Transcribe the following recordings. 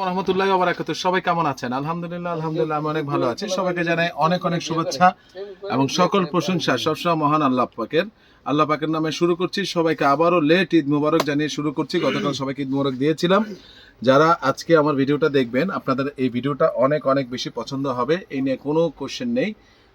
আলাইকুম রহমতুল্লাহ বারাকাত সবাই কেমন আছেন? আলহামদুলিল্লাহ আলহামদুলিল্লাহ, আমি অনেক ভালো আছি। সবাইকে জানাই অনেক অনেক শুভেচ্ছা এবং সকল প্রশংসা। সবসময় মহান আল্লাহ পাকের। আল্লাহ পাকের নামে শুরু করছি। সবাইকে আবারও লেট ঈদ মুবারক জানিয়ে শুরু করছি। গতকাল সবাইকে ঈদ মুবারক দিয়েছিলাম। যারা আজকে আমার ভিডিওটা দেখবেন, আপনাদের এই ভিডিওটা অনেক অনেক বেশি পছন্দ হবে। এই নিয়ে কোনো কোশ্চেন নেই।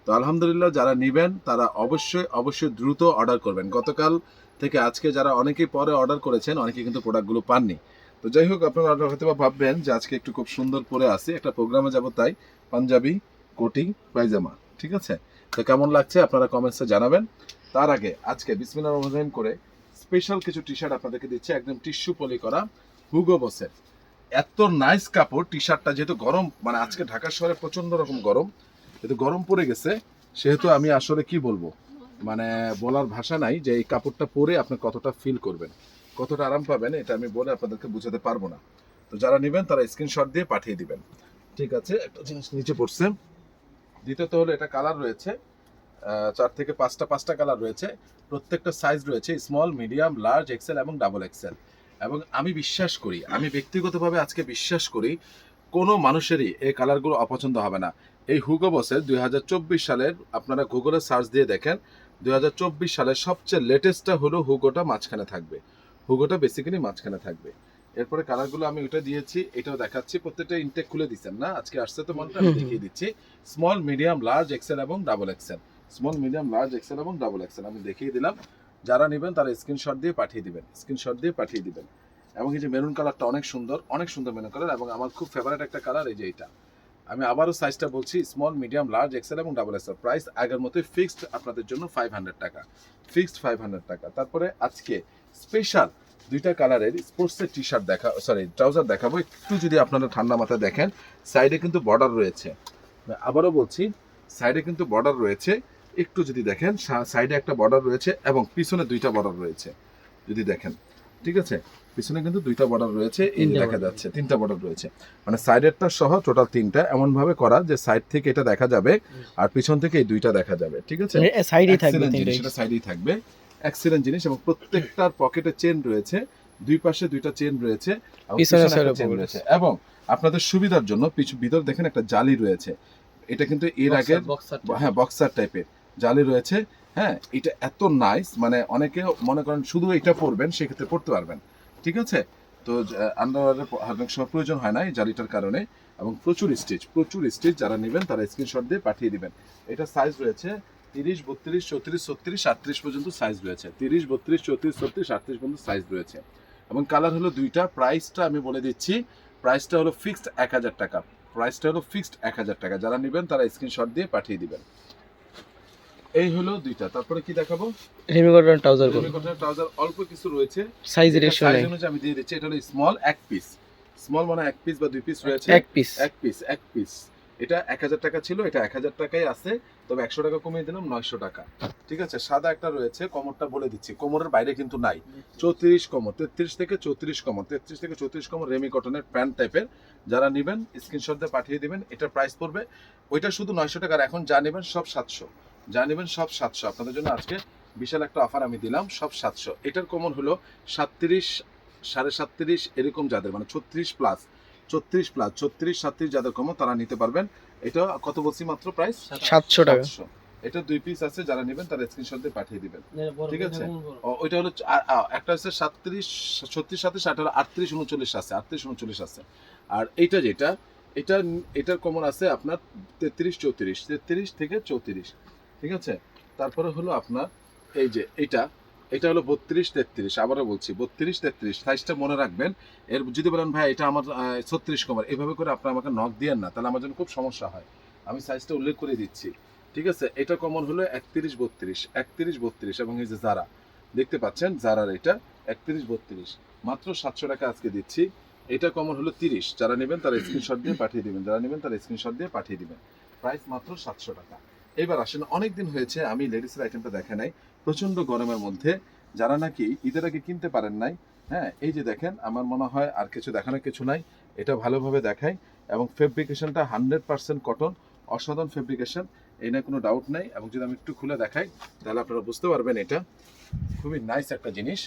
তো আলহামদুলিল্লাহ, যারা নেবেন, তারা অবশ্যই অবশ্যই দ্রুত অর্ডার করবেন। গতকাল থেকে আজকে যারা অনেকেই পরে অর্ডার করেছেন অনেকে কিন্তু প্রোডাক্টগুলো পাননি। তো যাই হোক, আপনারা হয়তো ভাববেন যে আজকে একটু খুব সুন্দর পরে আসি একটা প্রোগ্রামে যাব তাই, পাঞ্জাবি, কোটি, পায়জামা, ঠিক আছে? তো কেমন লাগছে আপনারা কমেন্টসে জানাবেন। তার আগে, আজকে বিসমিল্লাহ রহমান করে স্পেশাল কিছু টি শার্ট আপনাদেরকে দিচ্ছে, একদম টিস্যু পলি করা হুগো বসের এত নাইস কাপড় টি শার্টটা যেহেতু গরম মানে আজকে ঢাকা শহরে প্রচণ্ড রকম গরম, যেহেতু গরম পড়ে গেছে, সেহেতু আমি আসলে কি বলব? মানে বলার ভাষা নাই যে এই কাপড়টা পরে আপনি কতটা ফিল করবেন। কতটা আরাম পাবেন, এটা আমি বলে আপনাদেরকে বুঝাতে পারব না। তো যারা নেবেন, তারা স্ক্রিনশট দিয়ে পাঠিয়ে দিবেন। ঠিক আছে, একটা জিনিস নিচে পড়ছে। দ্বিতীয়ত হলো, এটা কালার রয়েছে। চার থেকে পাঁচটা পাঁচটা কালার রয়েছে। প্রত্যেকটা সাইজ রয়েছে স্মল মিডিয়াম লার্জ এক্সেল এবং ডাবল এক্সেল এবং আমি বিশ্বাস করি, আমি ব্যক্তিগতভাবে আজকে বিশ্বাস করি, কোনো মানুষেরই এই কালারগুলো অপছন্দ হবে না। এই হুগো বসের দুই সালের, আপনারা গুগলে সার্চ দিয়ে দেখেন, দুই হাজার চব্বিশ সালের সবচেয়ে লেটেস্টটা হলো হুগোটা মাঝখানে থাকবে। হুগোটা বেসিক্যালি মাঝখানে থাকবে। এরপরে কালারগুলো আমি ওটা দিয়েছি এটাও দেখাচ্ছি প্রত্যেকটা ইনটেক খুলে দিচ্ছেন না আজকে আসছে তো মনটা আমি দেখিয়ে দিচ্ছি। স্মল মিডিয়াম লার্জ এক্সেল এবং double XL small medium large XL এবং ডাবল এক্সেল আমি দেখিয়ে দিলাম। যারা নেবেন তারা স্ক্রিনশট দিয়ে পাঠিয়ে দিবেন স্ক্রিনশট দিয়ে পাঠিয়ে দিবেন। এবং এই যে মেরুন কালারটা অনেক সুন্দর অনেক সুন্দর মেরুন কালার এবং আমার খুব ফেভারিট একটা কালার এই যে এটা। আমি আবারও সাইজটা বলছি স্মল মিডিয়াম লার্জ এক্সেল এবং ডাবল এক্সেল প্রাইস আগের মতোই ফিক্সড আপনাদের জন্য ফাইভ হান্ড্রেড টাকা। ফিক্সড ফাইভ হান্ড্রেড টাকা। তারপরে আজকে স্পেশাল দুইটা কালারের স্পোর্টসের টি শার্ট দেখা সরি ট্রাউজার দেখাবো। একটু যদি আপনারা ঠান্ডা মাথায় দেখেন সাইডে কিন্তু বর্ডার রয়েছে। আবারও বলছি সাইডে কিন্তু বর্ডার রয়েছে। একটু যদি দেখেন সাইডে একটা বর্ডার রয়েছে এবং পিছনে দুইটা বর্ডার রয়েছে। যদি দেখেন ঠিক আছে? পিছনে কিন্তু দুইটা বর্ডার রয়েছে এই দেখা যাচ্ছে তিনটা বর্ডার রয়েছে। মানে সাইডেরটা সহ টোটাল তিনটা এমন ভাবে করা যে সাইড থেকে এটা দেখা যাবে আর পিছন থেকে এই দুইটা দেখা যাবে ঠিক আছে? সাইডেই থাকবে তিনটাই জিনিস এটা সাইডেই থাকবে। এক্সিলেন্ট জিনিস এবং প্রত্যেকটার পকেটে চেন রয়েছে। দুই পাশে দুইটা চেন রয়েছে এবং আপনাদের সুবিধার জন্য পিছু ভিতর দেখেন একটা জালি রয়েছে। এটা কিন্তু এর আগে হ্যাঁ বক্সার টাইপের জালি রয়েছে। হ্যাঁ এটা এত নাইস মানে অনেকে মনে করেন শুধু এটা পরবেন সেক্ষেত্রে পড়তে পারবেন। ঠিক আছে? তো আন্ডারওয়ারের অনেক সময় প্রয়োজন হয় না এই জালিটার কারণে। এবং প্রচুর স্টিচ প্রচুর স্টিচ যারা নেবেন তারা স্ক্রিনশট দিয়ে পাঠিয়ে দিবেন। এটা সাইজ রয়েছে তিরিশ বত্রিশ চৌত্রিশ ছত্রিশ আটত্রিশ পর্যন্ত সাইজ রয়েছে। তিরিশ বত্রিশ চৌত্রিশ ছত্রিশ আটত্রিশ পর্যন্ত সাইজ রয়েছে। এবং কালার হলো দুইটা। প্রাইসটা আমি বলে দিচ্ছি প্রাইসটা হলো ফিক্সড এক হাজার টাকা। প্রাইসটা হলো ফিক্সড এক হাজার টাকা। যারা নেবেন তারা স্ক্রিনশট দিয়ে পাঠিয়ে দিবেন। এই হলো দুইটা। তারপরে কি দেখাবো? রেমি কটন ট্রাউজার করুন কটনের ট্রাউজার অল্প কিছু রয়েছে। সাইজের এটা রেশিও নেই। অনুযায়ী আমি দিয়ে দিচ্ছি। এটা হলো স্মল এক পিস স্মল মানে এক পিস বা দুই পিস রয়েছে। এক পিস এক পিস এক পিস এটা এক হাজার টাকা ছিল, এটা এক হাজার টাকাই আছে, তবে একশো টাকা কমিয়ে দিলাম, নয়শো টাকা। ঠিক আছে? সাদা একটা রয়েছে, কোমরটা বলে দিচ্ছি। কোমরের বাইরে কিন্তু নাই। চৌত্রিশ কোমর, তেত্রিশ থেকে চৌত্রিশ কোমর, তেত্রিশ থেকে চৌত্রিশ কোমর রেমি কটনের প্যান্ট টাইপের। যারা নেবেন স্ক্রিনশট দিয়ে পাঠিয়ে দিবেন, এটার প্রাইস পড়বে। ওইটা শুধু নয়শো টাকার এখন যা নেবেন সব সাতশো। যা নেবেন সব সাতশো। আপনাদের জন্য আজকে বিশাল একটা অফার আমি দিলাম, সব সাতশো। এটার কমন হলো সাতত্রিশ, সাড়ে সাতত্রিশ, এরকম যাদের মানে ছত্রিশ প্লাস ছত্রিশ প্লাস ছত্রিশ সাতত্রিশ যাদের কমন তারা নিতে পারবেন। এটা কত বলছি মাত্র প্রাইস সাতশো টাকা। এটা দুই পিস আছে যারা নেবেন তারা স্ক্রিনশট দিয়ে পাঠিয়ে দিবেন। ঠিক আছে? ওইটা হলো একটা হচ্ছে সাতত্রিশ ছত্রিশ সাতত্রিশ আঠারো আটত্রিশ উনচল্লিশ আছে আটত্রিশ উনচল্লিশ আছে। আর এইটা যেটা এটা এটার কমন আছে আপনার তেত্রিশ চৌত্রিশ তেত্রিশ থেকে চৌত্রিশ। ঠিক আছে? তারপরে হলো আপনার এই যে এটা এটা হলো বত্রিশ তেত্রিশ, আবারও বলছি, বত্রিশ তেত্রিশ, সাইজটা মনে রাখবেন। এর যদি বলেন, ভাই, এটা আমার ছত্রিশ কমার এভাবে করে আপনি আমাকে নখ দিয়েন না, তাহলে আমার জন্য খুব সমস্যা হয়। আমি সাইজটা উল্লেখ করে দিচ্ছি। ঠিক আছে? এটা কমন হলো একত্রিশ বত্রিশ একত্রিশ বত্রিশ এবং এই যে যারা দেখতে পাচ্ছেন? জারার এটা একত্রিশ বত্রিশ। মাত্র সাতশো টাকা আজকে দিচ্ছি। এটা কমন হলো তিরিশ। যারা নেবেন তারা স্ক্রিনশট দিয়ে পাঠিয়ে দিবেন। যারা নেবেন তারা স্ক্রিনশট দিয়ে পাঠিয়ে দিবেন। প্রাইস মাত্র সাতশো টাকা। এবার আসেন অনেক দিন হয়েছে, আমি লেডিসের আইটেমটা দেখা নাই। প্রচণ্ড গরমের মধ্যে যারা নাকি ঈদের আগে কিনতে পারেন নাই হ্যাঁ এই যে দেখেন, আমার মনে হয় আর কিছু দেখানোর কিছু নাই, এটা ভালোভাবে দেখাই এবং ফেব্রিকেশনটা হান্ড্রেড পার্সেন্ট কটন অসাধারণ ফেব্রিকেশন এই নিয়ে কোনো ডাউট নাই এবং যদি আমি একটু খুলে দেখাই, তাহলে আপনারা বুঝতে পারবেন এটা। খুবই নাইস একটা জিনিস,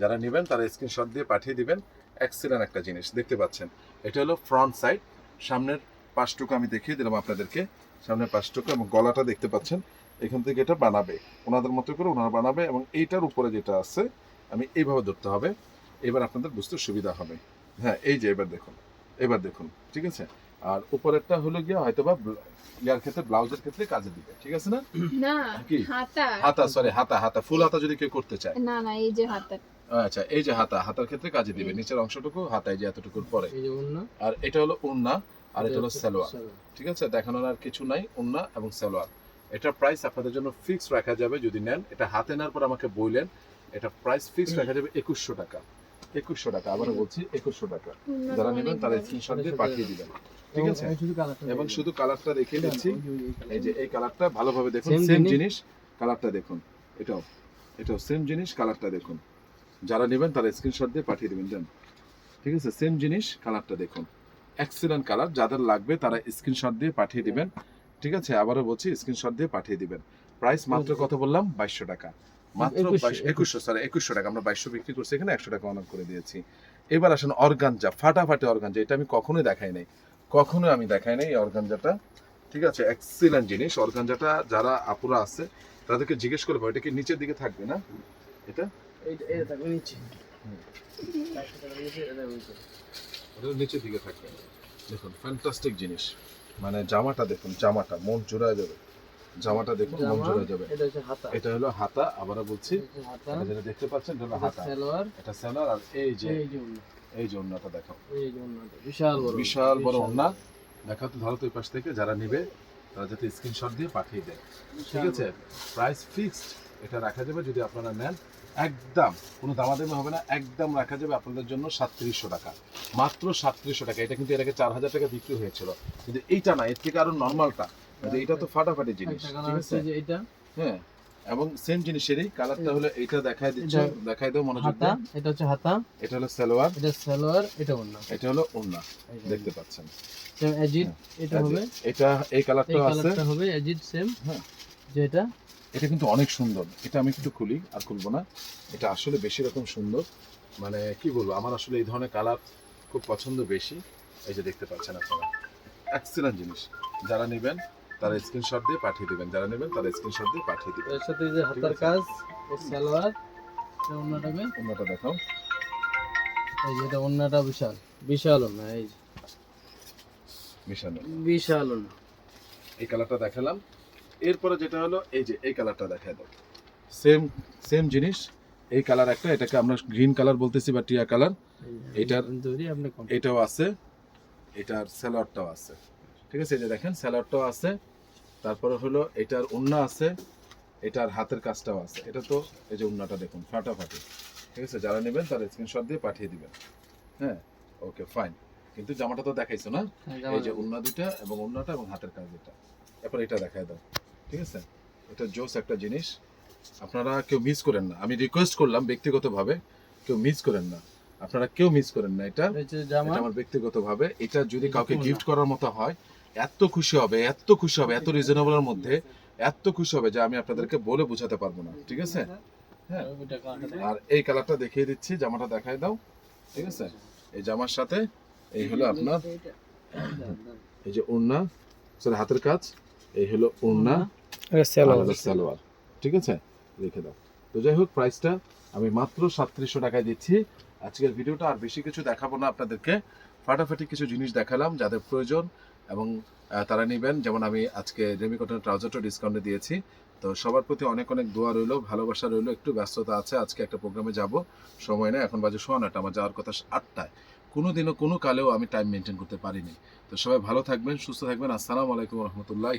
যারা নেবেন তারা স্ক্রিনশট দিয়ে পাঠিয়ে দিবেন এক্সিলেন্ট একটা জিনিস, দেখতে পাচ্ছেন। এটা হলো ফ্রন্ট সাইড সামনের পাঁচটুকু আমি দেখিয়ে দিলাম আপনাদেরকে, সামনের পাঁচটুকু এবং গলাটা দেখতে পাচ্ছেন। এখান থেকে এটা বানাবে। ওনাদের মতো করে ওনারা বানাবে এবং এইটার উপরে যেটা আছে আমি এইভাবে ধরতে হবে। এবার আপনাদের বুঝতে সুবিধা হবে। হ্যাঁ এই যে এবার দেখুন এবার দেখুন ঠিক আছে? আর উপরেরটা হলো গিয়ে হয়তো বা ইয়ার ক্ষেত্রে ব্লাউজের ক্ষেত্রে কাজে দিবে ঠিক আছে না? না কি? হাতা। হাতা সরি হাতা হাতা ফুল হাতা যদি কেউ করতে চায়। না না এই যে হাতা। আচ্ছা এই যে হাতা হাতার ক্ষেত্রে কাজে দিবে নিচের অংশটুকু হাতায় যে এতটুকুর পরে। এই যে অন্য আর এটা হলো উন্না আর এটা হলো সালোয়ার ঠিক আছে? দেখানোর আর কিছু নাই উন্না এবং সালোয়ার। এটার প্রাইস আপনাদের জন্য ফিক্স রাখা যাবে যদি নেন। এটা হাতে নেওয়ার পর আমাকে বললেন এটা প্রাইস ফিক্স রাখা যাবে একুশশো টাকা। একুশশো টাকা আবারও বলছি একুশশো টাকা। যারা নেবেন তারা স্ক্রিনশট দিয়ে পাঠিয়ে দিবেন। ঠিক আছে? শুধু কালারটা এবং শুধু কালারটা দেখিয়ে দিচ্ছি। এই যে এই কালারটা ভালোভাবে দেখুন সেম জিনিস। জিনিস কালারটা দেখুন। এটাও এটাও সেম জিনিস কালারটা দেখুন। যারা নেবেন তারা স্ক্রিনশট দিয়ে পাঠিয়ে দেবেন দেন ঠিক আছে? সেম জিনিস কালারটা দেখুন। এক্সিলেন্ট কালার যাদের লাগবে তারা স্ক্রিনশট দিয়ে পাঠিয়ে দিবেন। ঠিক আছে আবারও বলছি স্ক্রিনশট দিয়ে পাঠিয়ে দিবেন। প্রাইস মাত্র কত বললাম? বাইশশো টাকা। মাত্র একুশশো, সরি একুশশো টাকা। আমরা বাইশশো বিক্রি করছি এখানে একশো টাকা অনার করে দিয়েছি। এবার আসেন অর্গানজা ফাটাফাটি অর্গানজা। এটা আমি কখনোই দেখাই নাই। কখনোই আমি দেখাই নাই এই অর্গানজাটা। ঠিক আছে এক্সিলেন্ট জিনিস। অর্গানজাটা যারা আপুরা আছে তাদেরকে জিজ্ঞেস করব এটা কি নিচের দিকে থাকবে না? এটা? এইটা এটা থাকবে নিচে। নিচের দিকে থাকবে দেখুন ফ্যান্টাস্টিক জিনিস। মানে জামাটা দেখুন জামাটা মন জোড়ায় যাবে। জামাটা দেখুন মন জোড়ায় যাবে। এটা হচ্ছে হাতা। এটা হলো হাতা আবারও বলছি। যেটা দেখতে পাচ্ছেন এটা হলো হাতা। এটা স্যালার আর এই যে এই যে ওন্নাটা দেখো বিশাল বড়। বিশাল বড় ওন্না দেখা তো ধরো তো পাশ থেকে যারা নিবে তারা যাতে স্ক্রিনশট দিয়ে পাঠিয়ে দেয়। ঠিক আছে? প্রাইস ফিক্সড এটা রাখা যাবে যদি আপনারা নেন। একদম কোনো দামাদামি হবে না একদম রাখা যাবে আপনাদের জন্য সাতত্রিশশো টাকা। মাত্র সাতত্রিশশো টাকা এটা কিন্তু এর আগে চার হাজার টাকা বিক্রি হয়েছিল। কিন্তু এইটা না এর থেকে আরও নর্মালটা। এইটা তো ফাটাফাটি জিনিস ঠিক আছে? আছে এটা হ্যাঁ এবং সেম জিনিসেরই কালারটা হলো এইটা দেখায় দিচ্ছ এটা- দেখাই দাও মনোযোগ দিয়ে। এটা হচ্ছে হাতা। এটা হলো সালোয়ার। এটা সালোয়ার এটা অন্য এটা হলো ওন্না দেখতে পাচ্ছেন। সেম এজিড এটা হবে। এটা এই এই কালারটাও আছে। কালারটা হবে এজিড সেম হ্যাঁ। যেটা এটা কিন্তু অনেক সুন্দর। এটা আমি একটু খুলি আর খুলবো না। এটা আসলে বেশি রকম সুন্দর। মানে কি বলব আমার আসলে এই ধরনের কালার খুব পছন্দ বেশি। এই যে দেখতে পাচ্ছেন আপনারা। এক্সিলেন্ট জিনিস। যারা নেবেন তারা স্ক্রিনশট দিয়ে পাঠিয়ে দিবেন। যারা নেবেন তারা স্ক্রিনশট দিয়ে পাঠিয়ে দিবেন। এর সাথে এই যে হাতার কাজ এই সালোয়ার অন্যটাকে অন্যটা দেখাও। এই যে এটা অন্যটা বিশাল। বিশাল অন্য এই বিশাল বিশাল এই কালারটা দেখালাম। এরপরে যেটা হলো এই যে এই কালারটা দেখা দাও। সেম সেম জিনিস এই কালার একটা এটাকে আমরা গ্রিন কালার বলতেছি বা টিয়া কালার এটার- এটাও আছে এটার স্যালাডটাও আছে। ঠিক আছে এই যে দেখেন স্যালাডটাও আছে তারপরে হলো এটার উন্না আছে এটার হাতের কাজটাও আছে। এটা তো এই যে উন্নাটা দেখুন ফাটাফাটি। ঠিক আছে যারা নেবেন তারা স্ক্রিনশট দিয়ে পাঠিয়ে দিবেন। হ্যাঁ ওকে ফাইন কিন্তু জামাটা তো দেখাইছো না? এই যে উন্না দুটা এবং উন্নাটা এবং হাতের কাজ এটা এরপর এটা দেখায় দাও। ঠিক আছে? এটা জোস একটা জিনিস। আপনারা কেউ মিস করেন না। আমি রিকোয়েস্ট করলাম ব্যক্তিগতভাবে কেউ মিস করেন না। আপনারা কেউ মিস করেন না এটা। আমার ব্যক্তিগতভাবে। এটা যদি কাউকে গিফট করার মতো হয় এত খুশি হবে এত খুশি হবে এত রিজনেবলের মধ্যে এত খুশি হবে যে আমি আপনাদেরকে বলে বোঝাতে পারব না। ঠিক আছে? হ্যাঁ। আর এই কালারটা দেখিয়ে দিচ্ছি জামাটা দেখাই দাও। ঠিক আছে? এই জামার সাথে এই হলো আপনার এই যে ওড়না সরি হাতের কাজ। এই হলো ওড়না সালোয়ার। ঠিক আছে? রেখে দাও। তো যাই হোক প্রাইসটা আমি মাত্র সাতত্রিশশো টাকায় দিচ্ছি। আজকের ভিডিওটা আর বেশি কিছু দেখাবো না আপনাদেরকে। ফাটাফাটি কিছু জিনিস দেখালাম যাদের প্রয়োজন এবং তারা নেবেন। যেমন আমি আজকে রেমি কটনের ট্রাউজারটা ডিসকাউন্টে দিয়েছি। তো সবার প্রতি অনেক অনেক দোয়া রইল ভালোবাসা রইল একটু ব্যস্ততা আছে। আজকে একটা প্রোগ্রামে যাব। সময় নেই এখন বাজে সোয়া নয়টা আমার যাওয়ার কথা আটটায়। কোনো দিনও কোনো কালেও আমি টাইম মেনটেন করতে পারিনি। তো সবাই ভালো থাকবেন সুস্থ থাকবেন। আসসালামু আলাইকুম রহমতুল্লাহ